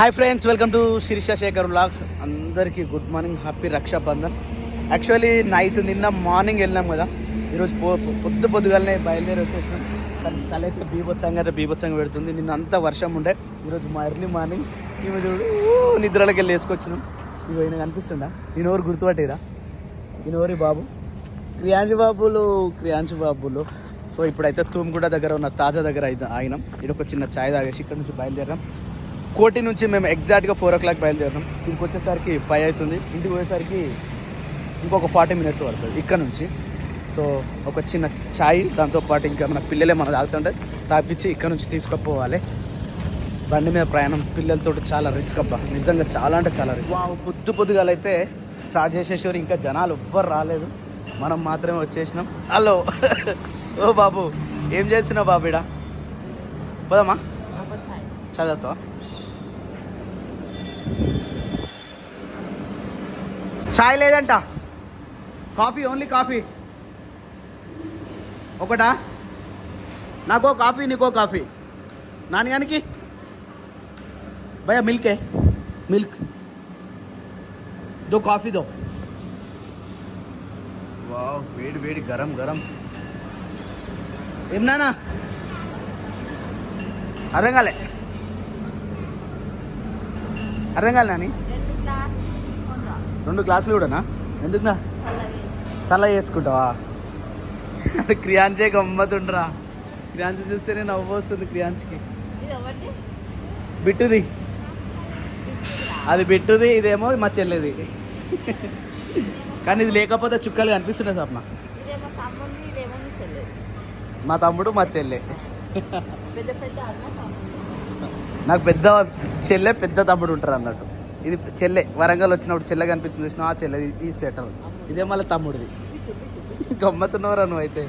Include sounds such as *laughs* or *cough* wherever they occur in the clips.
Hi friends welcome to Shirisha Shekhar vlogs. అందరికీ good morning happy Rakshabandhan. Actually night నిన్న morning వెళ్ళినాం కదా. ఈరోజు పొ పొద్దు పొద్దుగాలనే బయలుదేరి వచ్చేసినాం. కానీ చలి అయితే బీభత్సంగా బీభత్సంగా పెడుతుంది. నిన్న అంతా వర్షం ఉండే. ఈరోజు మా ఎర్లీ మార్నింగ్ ఈమె చూడు నిద్రలోకి వెళ్ళి వేసుకొచ్చినాం. ఇవి అయినా కనిపిస్తుందా నేను ఎవరు గుర్తుపట్టేరా? ఈయన ఎవరి బాబు? క్రియాంజు బాబులు క్రియాంజు బాబులు. సో ఇప్పుడైతే తూమ్గూడ దగ్గర ఉన్న తాజా దగ్గర అయితే ఆయన ఇది ఒక చిన్న ఛాయ్ తాగేసి ఇక్కడ నుంచి బయలుదేరాం. కోటి నుంచి మేము ఎగ్జాక్ట్గా ఫోర్ ఓ క్లాక్ బయలుదేరాం ఇంటికి వచ్చేసరికి ఫైవ్ అవుతుంది. ఇంటికి పోయేసరికి ఇంకొక ఫార్టీ మినిట్స్ పడుతుంది ఇక్కడ నుంచి. సో ఒక చిన్న ఛాయ్ దాంతోపాటు ఇంకా మన పిల్లలే మన తాగుతుంటే తాపించి ఇక్కడ నుంచి తీసుకుపోవాలి. బండి మీద ప్రయాణం పిల్లలతో చాలా రిస్క్ అబ్బా. నిజంగా చాలా అంటే చాలా రిస్క్ పొద్దు పొద్దుగాలైతే స్టార్ట్ చేసేసారు ఇంకా జనాలు ఎవ్వరు రాలేదు. మనం మాత్రమే వచ్చేసినాం. హలో. ఓ బాబు ఏం చేస్తున్నావు బాబు ఇడా పోదామా? చదువుతావా? చాయ్ లేదంట. Coffee only coffee. ఒకటా? నాకో కాఫీ నీకో కాఫీ. నాన్నగానికి భయ్యా మిల్కే. మిల్క్. దో కాఫీ దో. వేడి వేడి గరం గరం. ఏం నానా? అర్థం కాలే. అర్థం కాలే నాని. రెండు గ్లాసులు కూడానా? ఎందుకునా చల్ల చేసుకుంటావా? క్రియాంచే గమ్మతుండ్రా. క్రియాంచ్ చూస్తేనే నవ్వు వస్తుంది క్రియాంచ్కి బిట్టుది. అది బిట్టుది ఇదేమో మా చెల్లిది. కానీ ఇది లేకపోతే చుక్కలు కనిపిస్తున్నాయి చెల్లి మా తమ్ముడు మా చెల్లె పెద్ద పెద్ద అన్న తమ్ముడు నాకు పెద్ద చెల్లె పెద్ద తమ్ముడు ఉంటారు అన్నట్టు ఇది చెల్లె వరంగల్ వచ్చినప్పుడు చెల్లె కనిపించింది చూసిన ఆ చెల్లె ఈ- ఈ స్వెటర్ ఇదే మళ్ళీ తమ్ముడిది గమ్మతున్నవరా నువ్వు అయితే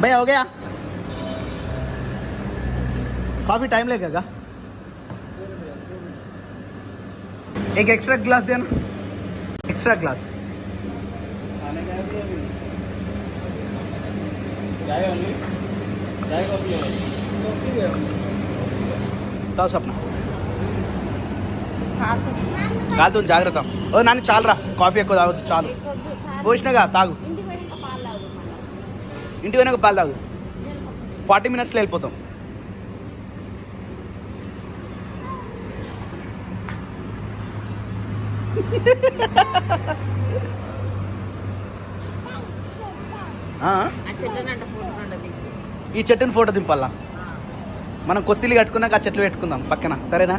भैया हो गया काफी टाइम लगेगा एक एक्स्ट्रा ग्लास देना एक्स्ट्रा ग्लास స్వప్న కాదు కాదు జాగ్రత్త ఓ నాన్న చాలురా కాఫీ ఎక్కువ తాగొద్దు చాలు. పోసినగా తాగు ఇంటికి పోయినాక పాలు తాగు మళ్ళా. ఇంటి వెనక పాలు తాగు ఫార్టీ మినిట్స్లో వెళ్ళిపోతాం ఆ, ఆ చెట్లనంట ఫోటో ఉంటుంది ఈ చెట్టుని ఫోటో దింపాలా? మనం కొత్తిల్లు కట్టుకున్నాక ఆ చెట్లు పెట్టుకుందాం పక్కన. సరేనా?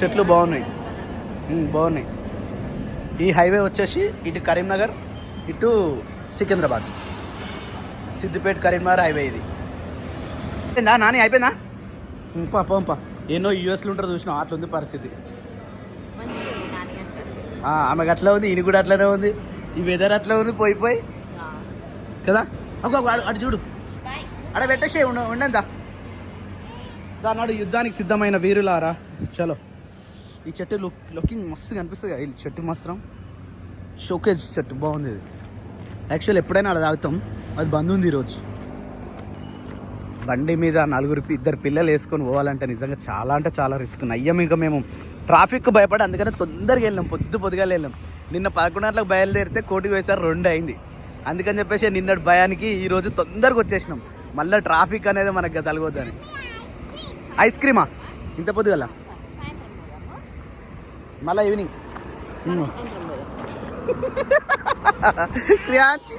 చెట్లు బాగున్నాయి. బాగున్నాయి. ఈ హైవే వచ్చేసి ఇటు కరీంనగర్ ఇటు సికింద్రాబాద్. సిద్దిపేట కరీంనగర్ హైవే ఇది. అయిపోయిందా? నాని అయిపోయిందా? పంపా ఎన్నో యూఎస్లో ఉంటారు చూసిన అట్లుంది పరిస్థితి. ఆమెకు అట్లా ఉంది ఈయన కూడా అట్లనే ఉంది. ఈ వెదర్ అట్లా ఉంది పోయి పోయి. కదా? ఒక అటు చూడు. అడ పెట్టేసే ఉండ ఉండందా దానాడు యుద్ధానికి సిద్ధమైన వీరులారా. చలో. ఈ చెట్టు లుక్ లుకింగ్ మస్తు కనిపిస్తుంది కదా. ఈ చెట్టు మాత్రం షోకేజ్ చెట్టు బాగుంది ఇది. యాక్చువల్ ఎప్పుడైనా అలా తాగుతాం. అది బంద్ ఉంది ఈరోజు. బండి మీద నలుగురు ఇద్దరు పిల్లలు వేసుకొని పోవాలంటే నిజంగా చాలా అంటే చాలా రిస్క్. నయ్యం ఇంకా మేము ట్రాఫిక్ భయపడి అందుకని తొందరగా వెళ్ళాం పొద్దు పొద్దుగా వెళ్ళాం నిన్న పదకొండు గంటలకు బయలుదేరితే కోటికి వేసారు రెండు అయింది. అందుకని చెప్పేసి నిన్నటి భయానికి ఈరోజు తొందరగా వచ్చేసినాం. మళ్ళీ ట్రాఫిక్ అనేది మనకి తలగొద్దని ఐస్ క్రీమా? ఇంత పొద్దుగల? మళ్ళీ ఈవినింగ్. క్రియాచ్.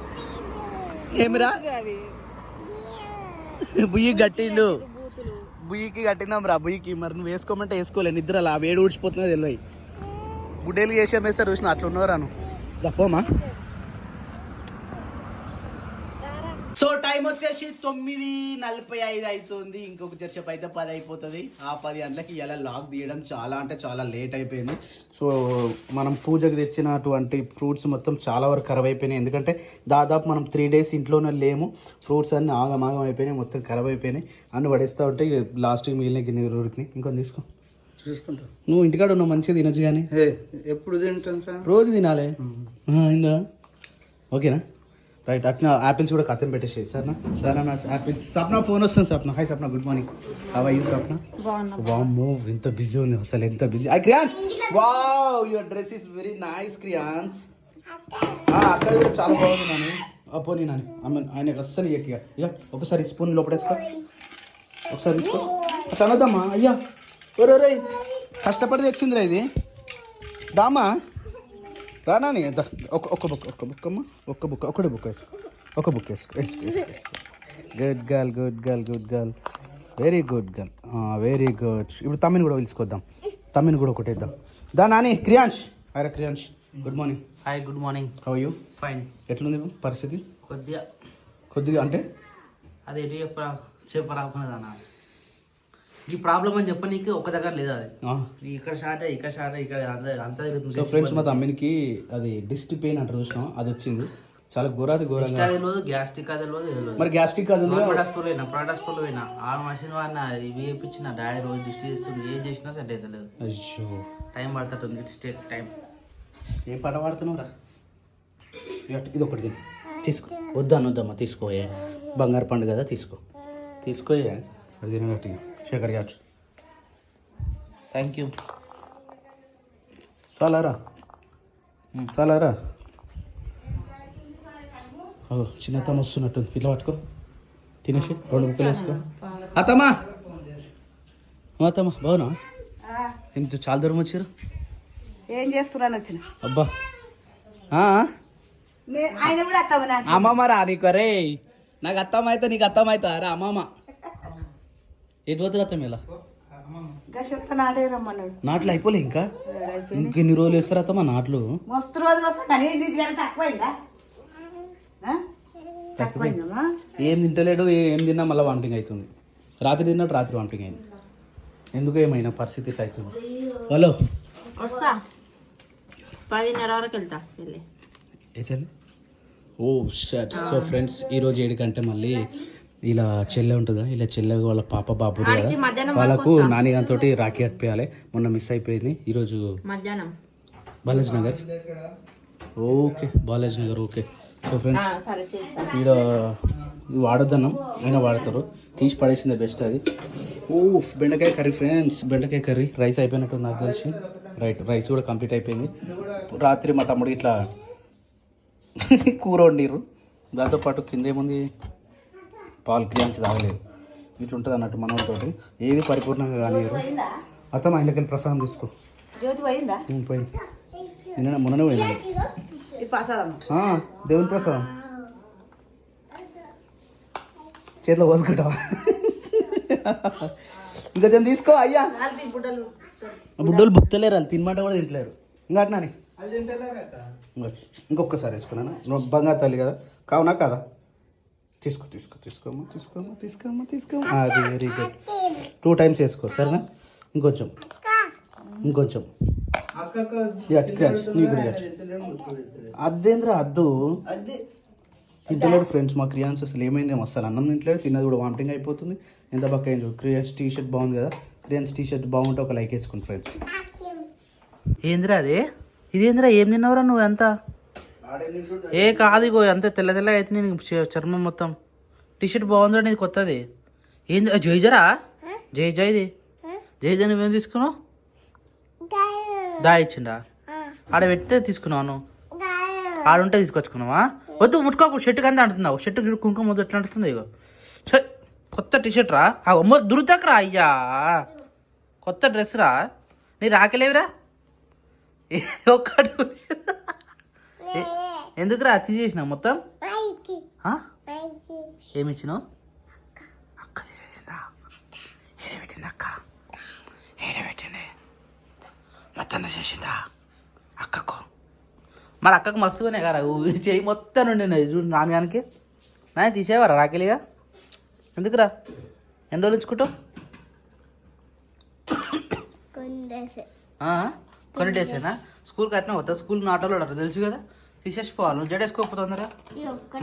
ఏమిరా? బుయ్యి గట్టిండు. బుయ్యికి కట్టినాం రా బుయ్యికి. మరి నువ్వు వేసుకోమంటే వేసుకోలే నిద్ర అలా వేడి ఊడిచిపోతున్నది తెలియదు గుడ్డేలు చేసే వేస్తారు చూసిన అట్లా ఉన్నవరాను తప్పమా సో టైం వచ్చేసి తొమ్మిది నలభై ఐదు అవుతుంది ఇంకొక చర్చపు అయితే పది అయిపోతుంది. ఆ పది గంటలకి ఇలా లాక్ తీయడం చాలా అంటే చాలా లేట్ అయిపోయింది. సో మనం పూజకు తెచ్చినటువంటి ఫ్రూట్స్ మొత్తం చాలా వరకు ఖరాబ్ అయిపోయినాయి. ఎందుకంటే దాదాపు మనం త్రీ డేస్ ఇంట్లోనే లేము. ఫ్రూట్స్ అన్ని ఆగమాగం అయిపోయినాయి. మొత్తం ఖరాబ్ అయిపోయినాయి. అన్ని పడేస్తూ ఉంటే లాస్ట్కి మిగిలిన గిన్నె ఊరికి ఇంకొని తీసుకో. చూసుకుంటా. నువ్వు ఇంటికాడ ఉన్నావు మంచిగా తినొచ్చు కానీ. ఎప్పుడు తింటాను సార్? రోజు తినాలి. అయిందా ఓకేనా? రైట్ అట్లా యాపిల్స్ కూడా కథం పెట్టేసి సరేనా? సరేనా యాపిల్స్ సప్న ఫోన్ వస్తుంది Sapna hi Sapna good morning how you Sapna వామ్మో ఎంత బిజీ ఉంది అసలు ఎంత busy I Kriyansh wow your dress is very nice Kriyansh అక్కడ కూడా చాలా బాగుంది నాని. పోనీ నాని. అమ్మ ఆయనకు అస్సలు ఇయ్యక ఇక ఇక ఒకసారి స్పూన్ లోపడేసుకో ఒకసారి తీసుకో. అనొద్దమ్మా అయ్యా. ఒరే కష్టపడి తెచ్చిందిరా ఇది. దామా? రానా దా, ఒక ఒక బుక్ ఒక బుక్ అమ్మా ఒక్క బుక్ ఒకటే బుక్ వేసుకో ఒక బుక్ వేసుకో good girl good girl good girl very good girl very good ఇప్పుడు తమ్మిని కూడా పిలుచుకొద్దాం తమ్మిని కూడా ఒకటేద్దాం దా నాని క్రియాంష్ అరే Kriyansh good morning hi good morning how you fine ఎట్లుంది పరిస్థితి కొద్దిగా కొద్దిగా అంటే అది ఎటు చెప్పరా అన్న ఈ ప్రాబ్లం అని చెప్పనీకి ఒక దగ్గర లేదు అది? ఇక్కడ షార్ట్ ఇక్కడ షార్ట్ ఇక్కడ అంత సో ఫ్రెండ్స్ మా తమ్మినికి అది డిస్ట్ పెయిన్ అంటారు చూసినాం అది వచ్చింది. చాలా ఘోరాది ఘోరంగా. తెలియదు గ్యాస్ట్రిక్ అది తెలియదు మరి గ్యాస్ట్రిక్ అది హాస్పిటల్ పోయినా హాస్పిటల్ పోయినా ఆ మషిన్ వాడిన ఇవి వేయించిన డాడీ రోజు డిస్ట్ చేస్తుంది ఏం చేసినా సెట్ అవుతలేదు అయ్యో. టైం పడుతుంది ఇట్స్ టేక్ టైం. ఏం పాట పాడుతున్నావురా? ఇగో- ఇది ఒకటి తిను. తీసుకో. వద్దాను వద్దమ్మా తీసుకోయే బంగారు పండు కదా తీసుకో. తీసుకోయే అది తినగట్టి శేఖర్ గారు. థ్యాంక్ యూ చాలారా చాలారా ఓ చిన్న తమ్మ వస్తున్నట్టుంది. ఇట్లా పట్టుకో. తినేసి రెండు ముక్కలు వేసుకో. అత్తమ్మా! అత్తమ్మ బాగున్నా ఇంత చాలా దూరం వచ్చారు? ఏం చేస్తున్నాను వచ్చిన? అబ్బా. ఆ? నే- ఆయన కూడా అత్తమ్మ నాకు అమ్మమ్మ రా నీకు రే నాకు అత్తమ్మ అయితే నీకు అత్తమ్మ అవుతా రా అమ్మమ్మ? ఇలా చెప్తాను ఆడే రమ్మన్నాడు నాట్లు అయిపోలే ఇంకా? ఇంకెన్ని రోజులు వేస్తారు అత్తమ్మ నాట్లు? మస్తు రోజులు ఏం తింటలేడు ఏం తిన్నా మళ్ళీ వామిటింగ్ అవుతుంది. రాత్రి తిన్నాడు రాత్రి వామిటింగ్ అయింది. ఎందుకు ఏమైనా పరిస్థితి ఇట్లా అవుతుంది? హలో. వస్తా. పదిన్నర వరకు వెళ్తా. ఏంటండి ఓ షట్ సో ఫ్రెండ్స్ ఈరోజు ఏడు గంటే మళ్ళీ ఇలా చెల్లె ఉంటుందా? ఇలా చెల్లె వాళ్ళ పాప బాబు వాళ్ళకు నానిగాంతో రాఖీ కట్టిపోయాలి మొన్న మిస్ అయిపోయింది. ఈరోజు Balaji Nagar. Okay Balaji Nagar okay. So friends ఈడ ఇది వాడొద్దన్నాం అయినా వాడతారు. తీసి పడేసిందే బెస్ట్ అది. ఓ బెండకాయ కర్రీ ఫ్రెండ్స్ బెండకాయ కర్రీ రైస్ అయిపోయినట్టు నాకు తెలిసి. రైట్ రైస్ కూడా కంప్లీట్ అయిపోయింది. రాత్రి మా తమ్ముడు ఇట్లా *laughs* కూర వండిర్రు. దాంతోపాటు కింద ఏముంది? పాలు క్రియాన్స్ తాగలేదు. ఇట్లా ఉంటుంది అన్నట్టు మనతోటి ఏది పరిపూర్ణంగా కానియరు అత్త మా ఇంట్లోకి వెళ్ళి ప్రసాదం తీసుకో. జ్యోతి పోయిందా? ఉం, పోయింది నిన్న మొన్ననే దేవుని ప్రసాదం. చేతిలో పోసుకుంటావా? ఇంకా కొంచెం తీసుకో అయ్యా. బుడ్డలు బుక్తలేరు వాళ్ళు తినమాట కూడా తింటలేరు. ఇంకా అట్నాని? ఇంకొకసారి వేసుకున్నాను? నువ్వు బంగారు తల్లి కదా. కావునా కదా? తీసుకో తీసుకో తీసుకోమ్మా తీసుకోమ్మా తీసుకోమ్మా తీసుకోమ్మా అది వెరీ గుడ్ టూ టైమ్స్ వేసుకో సరేనా? ఇంకొంచెం. ఇంకొంచెం. అదేంద్రా అద్దు. అది తింటలేడు ఫ్రెండ్స్ మా క్రియాన్స్ అసలు ఏమైందేమో అసలు అన్నం తింటలేడు తిన్నది కూడా వామిటింగ్ అయిపోతుంది. ఎంత పక్క అయింది క్రియాన్స్ టీ షర్ట్ బాగుంది కదా? క్రియాన్స్ టీ షర్ట్ బాగుంటే ఒక లైక్ వేసుకోండి ఫ్రెండ్స్ ఏందిరా అది? ఇదేందిరా? ఏం తిన్నావురా నువ్వు? ఎంత? ఏ కాదు ఇగో అంతే తెల్ల తెల్ల అయితే నేను చర్మం మొత్తం. టీషర్ట్ బాగుందిరా నీది కొత్తది. ఏంది? ఆ, జైజరా? జై జైది జై జై నువ్వేం తీసుకున్నావు? దా ఇచ్చిండా? ఆడ పెడితే తీసుకున్నావు నువ్వు? ఆడుంటే తీసుకొచ్చుకున్నావా? వద్దు ముట్టుకోకు షర్ట్ కందా అంటున్నావు. షర్ట్ కుంకుమ వద్దు ఎట్లా అంటుంది ఇగో. కొత్త టీషర్ట్ రా. అమ్మ దురుతకరా అయ్యా. కొత్త డ్రెస్ రా. నీ రాకలేవురా ఏ, ఒక్కడు ఏ- ఎందుకురా అచ్చి చేసిన మొత్తం? ఏమి ఇచ్చినావు అక్క చేసిందా? ఏడబెట్టింది అక్క? ఏడబెట్టింది మొత్తం చేసిందా? అక్కకు. మరి అక్కకు మస్తుగానే కదా చెయ్యి మొత్తం నుండి చూడు నాన్నగానికి. నాయన తీసేవారా రాకెలిగా ఎందుకురా? ఎన్ని రోజులు ఉంచుకుంటావు? కొన్ని డేసేనా? స్కూల్కి అట్నే పోతా స్కూల్ ఆటోలో తెలుసు కదా? తీసేసిపోవాలి నువ్వు జడేసుకోకపోతుందరా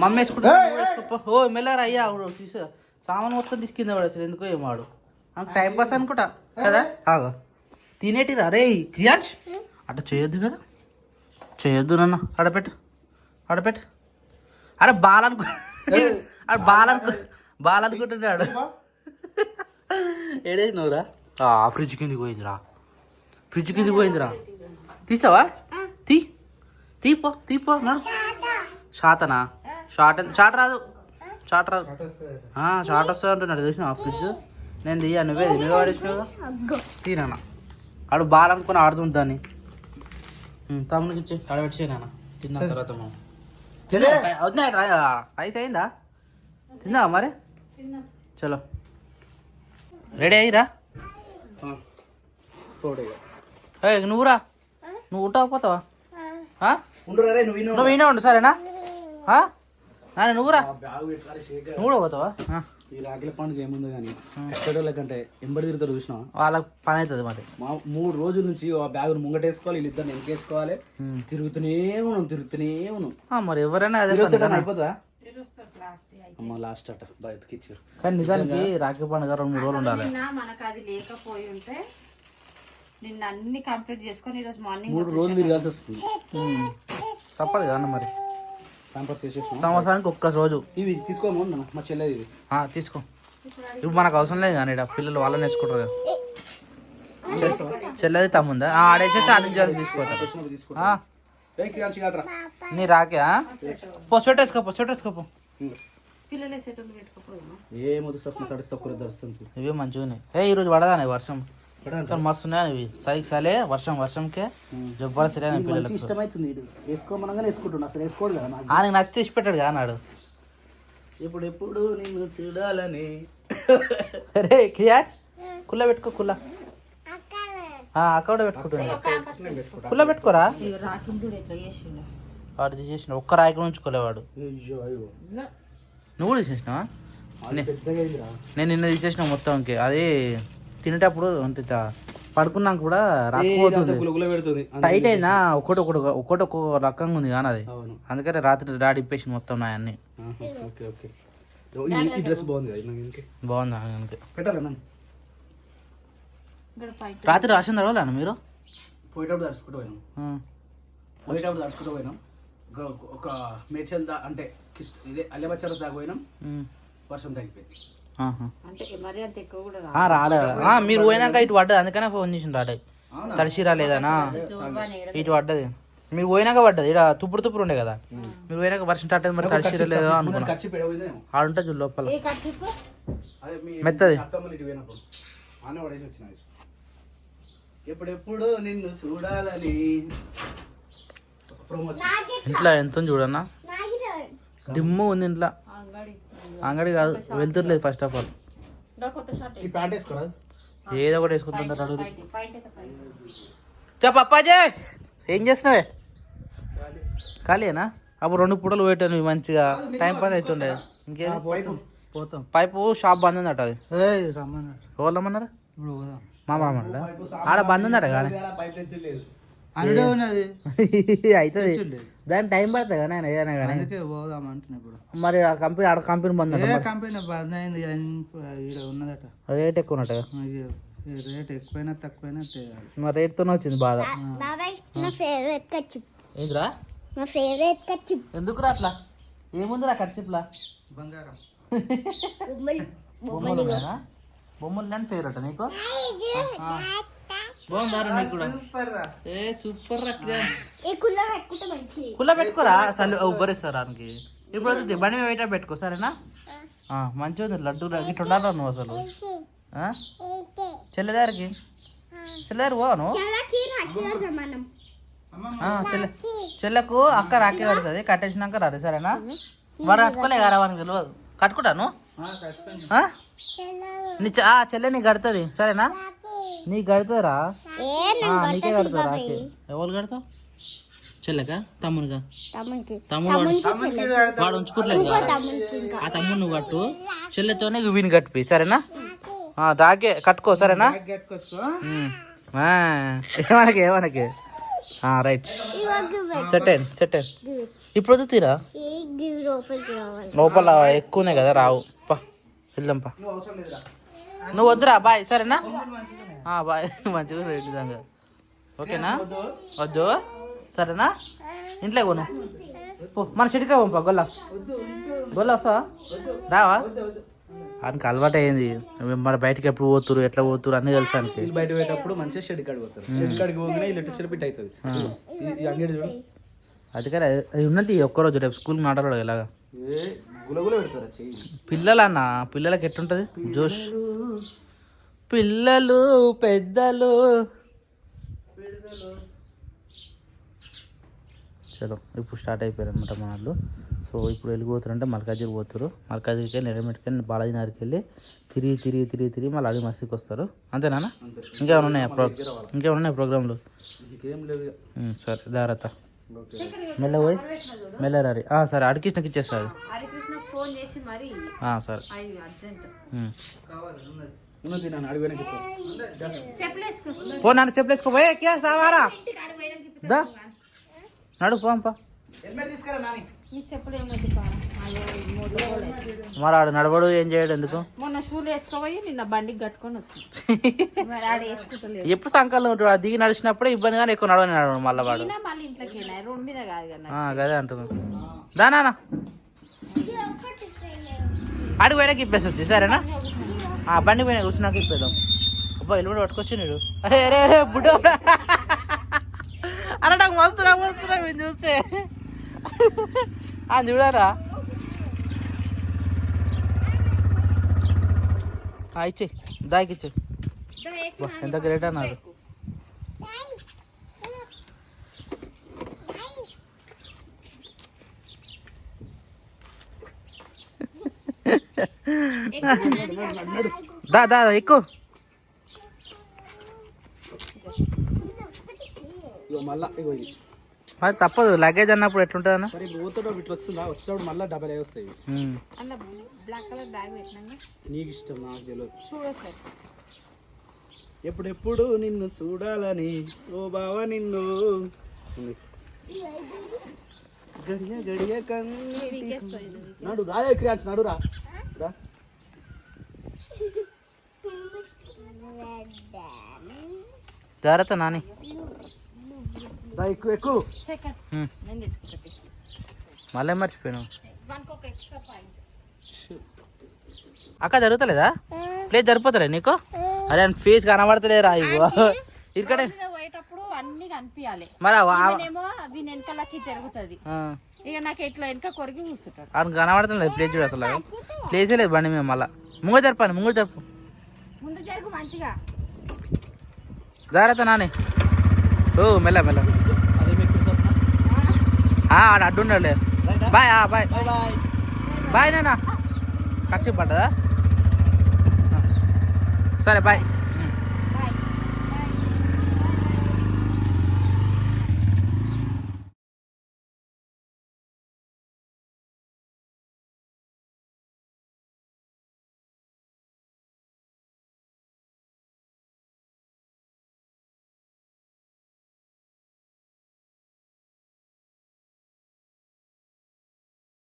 మమ్మీ వేసుకుంటా వేసుకోపో ఓ మెల్లరా అయ్యా తీసే. సామాన్ మొత్తం తీసుకుందా వాడు అసలు ఎందుకో ఏమాడు టైం పాస్ అనుకుంటా. కదా? ఆగో. తినేటిరా రే. క్రియాన్స్ అట్లా చేయొద్దు కదా? చేయొద్దు నాన్న. ఆడపెట్టు ఆడపెట్టు అరే బాల్ అనుకు అరే బాల్ అనుకు బాల్ అనుకుంటున్నాడు ఏడేసినవురా ఆ ఫ్రిడ్జ్ కిందికి పోయిందిరా ఫ్రిడ్జ్ కిందికి పోయిందిరా తీసావా? తీ. తీపో తీపో నడు షాతనా షార్ట్ షార్ట్ రాదు. షార్ట్ రాదు. ఆ, షార్ట్ వస్తుంది అంటున్నాడు. చూసిన ఫ్రిడ్జ్? నేను తీయ నువ్వే నువ్వే వాడేసినావు తీనా ఆడు బాల్ అనుకుని ఆడుతుంది దాన్ని. తమ్మునికి ఇచ్చి ఆడబెట్టి నాన్న. తిన్న తర్వాత మనం. అవుతుందా రైస్ అయిందా? తిన్నావా మరి? చలో. రెడీ అయ్యిరా? నువ్వురా. నువ్వు ఉంటావా పోతావా నువ్వు ఈయన ఉండు సరేనా? నాన్న నువ్వురా నువ్వు కూడా పోతావా. ఈ రాగిల పండుగ ఏముందో కానీ కట్టడోళ్ళ కంటే ఎంబడి తిరుగుతారు చూసినా వాళ్ళకి పని అవుతుంది మరి. మా మూడు రోజుల నుంచి ఆ బ్యాగ్ ముంగటేసుకోవాలి వీళ్ళిద్దరు వెనకేసుకోవాలి. తిరుగుతూనే ఉన్నాం తిరుగుతూనే ఉన్నాం. ఆ, మరి ఎవరైనా అదే. అయిపోతుందా? అమ్మ లాస్ట్ అట బయటకి ఇచ్చారు. కానీ నిజానికి రాఖీ పండుగ రెండు మూడు రోజులు ఉండాలి. నిన్న మనకు అది లేకపోయి ఉంటే నిన్న అన్ని కంప్లీట్ చేసుకొని ఈరోజు మార్నింగ్ మూడు రోజులు తిరగాల్సి వస్తుంది. తప్పదు కదా మరి. ప్యాంపర్స్ సంవత్సరానికి ఒక్క రోజు ఇవి తీసుకోమో మా చెల్లెది ఆ, తీసుకో. ఇప్పుడు మనకు అవసరం లేదు కానీ పిల్లలు వాళ్ళు నేర్చుకుంటారు కదా. చెల్లెది తమ్ముందా? ఆడేసేసి ఆడించాలి తీసుకోతారు నీ రాకే ఆ? పో స్వెట్ వేసుకోపో ఇవి మంచిగా ఉన్నాయి ఏ ఈరోజు పడదానే వర్షం? కానీ మస్తు ఉన్నాయి ఇవి సైకి సలే వర్షం వర్షంకే. జబ్బలు సరే పిల్లలకు. ఇష్టమవుతుంది ఇది. వేసుకోమనగానే వేసుకుంటున్నా అసలు వేసుకోడు కదా ఆయనకు నచ్చితే ఇచ్చి పెట్టాడు కదా నాడు ఇప్పుడు ఎప్పుడు నిన్ను చూడాలని. రే క్రియాజ్ కుల్ల పెట్టుకో కుల్ల. ఆ, అక్క కూడా పెట్టుకుంటున్నా కుల్ల పెట్టుకోరా? వాడు తీసేసిన ఒక్క రాయి కూడా ఉంచుకోలేవాడు. అయ్యో అయ్యో. నువ్వు తీసేసినావా? నేను నిన్న తీసేసిన మొత్తంకి అది తినేటప్పుడు అంటే ఇట్లా పడుకున్నాక కూడా రాకపోతుంది. టైట్ అయినా ఒకటి ఒకటి ఒకటి ఒక్కొక్క రకంగా ఉంది కానీ అది. అవును. అందుకని రాత్రి డాడీ ఇప్పేసి మొత్తం నా అన్ని. ఈ- డ్రెస్ బాగుంది రాత్రి రాసిన తర్వాత మీరు? పోయేటప్పుడు తడుచుకుంటూ పోయినాం. పోయేటప్పుడు తడుచుకుంటూ పోయినాం. ఒక- మేడ్చల్ దా అంటే కిస్ట్ ఇదే అల్లెబచ్చారు దాకా పోయినాం. వర్షం తగ్గిపోయింది. రాలేదు ఆ, మీరు పోయినాక ఇటు పడ్డది అందుకనే ఫోన్ డాడీ అవునా? తడిసిరా లేదనా? ఇటు పడ్డది. మీరు పోయినాక పడ్డది ఇక్కడ తుప్పుడు తుప్పుడు ఉండే కదా. మీరు పోయినాక వర్షం స్టార్ట్ అయింది మరి తడిసిరా లేదో అనుకున్నా. ఆడుంటే చూడు లోపల. మెత్తది. ఎప్పుడెప్పుడు నిన్ను చూడాలని ఇంట్లో ఎంత చూడన్నా. డిమ్ము ఉంది ఇంట్లో. అంగడి కాదు వెళ్తుర్లేదు ఫస్ట్ ఆఫ్ ఆల్ ఏదో ఒకటి వేసుకుంటుంటారు అడుగు అయితే. చెప్ప అప్పాజీ ఏం చేస్తున్నావే? ఖాళీనా అప్పుడు రెండు పూటలు పెట్టాను ఇవి మంచిగా. టైం పాస్ అవుతుండే ఇంకేం పోతాం. పైపు షాప్ బంద్ ఉందట అది. ఎవరు రమ్మన్నారు? మా మామడా ఆడ బంద్ ఉందట కానీ. పైపు *laughs* తెచ్చలేదు అనుడే ఉన్నది అవుతుంది దాని టైం పడుతుంది కానీ ఆయన ఏదైనా కానీ. అందుకే పోదాం అంటున్నా ఇప్పుడు. మరి ఆ కంపెనీ ఆడ కంపెనీ బంద్ ఏ కంపెనీ బంద్ అయింది ఇక్కడ ఉన్నదట. రేట్ ఎక్కువ ఈ రేట్ ఎక్కువైనా తక్కువైనా మరి రేట్తోనే వచ్చింది బాధ. బాబాయ్ నా ఫేవరెట్ కచ్చిప్ ఏంద్రా? నా ఫేవరెట్ కచ్చిప్ ఎందుకురా అట్లా? ఏముందిరా ఖర్చులా బంగారం. బొమ్మలు? బొమ్మలు నేను ఫేవరెట్ నీకు? బాగుందారా నీకు కూడా? ఏ సూపర్ రా కుల్ల పెట్టుకోరా? అసలు ఉబ్బరిస్తారు దానికి ఇప్పుడు వద్దు బండి మీద బయట పెట్టుకో సరేనా? ఆ, మంచిగా ఉంది లడ్డు ఇట్లా ఉండాలి నువ్వు అసలు? చెల్లెదారికి? చెల్లెదారు పోను చెల్లె చెల్లెకు అక్క రాఖీ కడుతుంది కట్టేసినాక రాదు సరేనా? వాడు కట్టుకోలే కదా వానికి తెలియదు కట్టుకుంటాను ఆ? నీ చె- ఆ, చెల్లె నీకు కడుతుంది. సరేనా? నీకు కడుతుందిరా నీకే కడుతుంది రాఖీ? ఎవరు కడతావు? చెల్లెకా? తమ్మునిగా తమ్ముడు వాడు? ఉంచుకోవట్లేదు ఆ తమ్ముడు నువ్వు కట్టు. చెల్లెతోనే వీని కట్టిపి సరేనా? దాకే కట్టుకో సరేనా? ఏమనకి ఏమనకి? రైట్. సెట్ అయింది సెట్ అయింది. ఇప్పుడు లోపలికి రావాలి. లోపల ఎక్కువనే కదా రావు. పా. వెళ్దాం పా నువ్వు వద్దురా బాయ్ సరేనా? బాయ్ *laughs* మంచిగా విధంగా ఓకేనా? వద్దు. సరేనా? ఇంట్లో కొను మన చెట్టుకే పంపా గొల్ల. గొల్ల వస్తావా? రావా? ఆయనకి అలవాటు అయింది. మరి బయటకి ఎప్పుడు పోతురు ఎట్లా పోతురు అన్నీ తెలుసు ఆయనకి. బయట పోయేటప్పుడు మంచిగా షెడ్ కాడికి పోతారు. షెడ్ కాడికి పోగానే వీళ్ళు ఇటు చిరపిట్ అవుతుంది. ఈ- ఈ అంగడి చూడు. అది కదా అది ఉన్నది ఒక్కరోజు రేపు స్కూల్ మాట్లాడాడు ఇలాగా గులగుల పెడతారా చెయ్యి? పిల్లలన్న పిల్లలకి ఎట్టుంటది? జోష్. పిల్లలు పెద్దలు. చలో ఇప్పుడు స్టార్ట్ అయిపోయారు అనమాట మన వాళ్ళు సో ఇప్పుడు వెళ్ళిపోతారంటే మల్కాజికి పోతారు. మల్కాజికి నిరమిటికి బాలాజీ నగర్కి వెళ్ళి తిరిగి తిరిగి తిరిగి తిరిగి మళ్ళీ అడిగి మస్తీకి వస్తారు. అంతేనా ఇంకేమైనా ఉన్నాయా ప్రో ఇంకేమైనా ఉన్నాయి ప్రోగ్రాంలు? సరే జాగ్రత్త. మెల్ల పోయి మెల్ల రారి. ఆ, సరే అడికిష్ణకి ఇచ్చేస్తారు ఫోన్ చేసి మరి ఆ, సరే. అయ్యో అర్జెంట్. పో నాన్న చెప్పలేసుకో. పోయే సావారా? దా. నడు పోంపా. మరి ఆడు నడవడు ఏం చేయడు ఎందుకు? మొన్న షూలు వేసుకోపోయి నిన్న బండికి కట్టుకొని వచ్చింది ఎప్పుడు సంకల్లో ఉంటాడు? ఆ దిగి నడిచినప్పుడే ఇబ్బంది కానీ ఎక్కువ నడవని నడవడు మళ్ళీ వాడు. మళ్ళీ ఇంట్లోకి రోడ్డు మీద కాదు కదా అంటున్నాను దా అడిగి పోయినాక ఇప్పేస్తుంది సరేనా? ఆ బండి పోయినా కూర్చున్నాక ఇప్పేద్దాం. అబ్బా ఎల్లుండి పట్టుకొచ్చి నీడు అరే అరే అరే బుడ్డ. అరే నాకు వస్తున్నా వస్తున్నా మేము చూస్తే. ఆ చూడారా? ఇచ్చే దాకిచ్చే ఎంత గ్రేట్ అన్నారు. దా దా దా, ఎక్కువ అది తప్పదు లగేజ్ అన్నప్పుడు ఎట్లుంటుంది అన్న సరే ఇప్పుడు పోతాడు ఇట్లా వస్తుందా? వచ్చేటప్పుడు మళ్ళీ డబల్ అయి వస్తాయి. నీకు ఇష్టం నాకు తెలియదు. ఎప్పుడెప్పుడు నిన్ను చూడాలని ఓ బావ నిన్ను. గడియ గడియ కన్నీ. నడు రా క్రియాచ్ నడు రా. జాగ్రత్త నాని. ఎక్కువ ఎక్కువ మళ్ళీ మర్చిపోయాను వన్కి ఒక ఎక్స్ట్రా పాయింట్. అక్క జరుగుతలేదా? ప్లేస్ సరిపోతలే నీకు? అరే ఫేస్ కనబడతలేరా ఇగో. ఇక్కడే. కనిపించాలి మరి ఏమో వెనకలకి జరుగుతుంది. ఇక నాకు ఎట్లా వెనక కొరికి కూర్చుంటాడు. ఆయన కనబడతలేదు ప్లేస్ చూడు అసలు. ప్లేసే లేదు బండి మేము మళ్ళా. ముంగ జరపాలి ముంగ జరుపు. ముందు జరుగు మంచిగా. జాగ్రత్త నాని. ఓ మెల్ల మెల్ల. ఆడ బాయ్ ఆ, బాయ్ బాయ్ బాయ్ నాన్న. కక్షి పడ్డదా? సరే బాయ్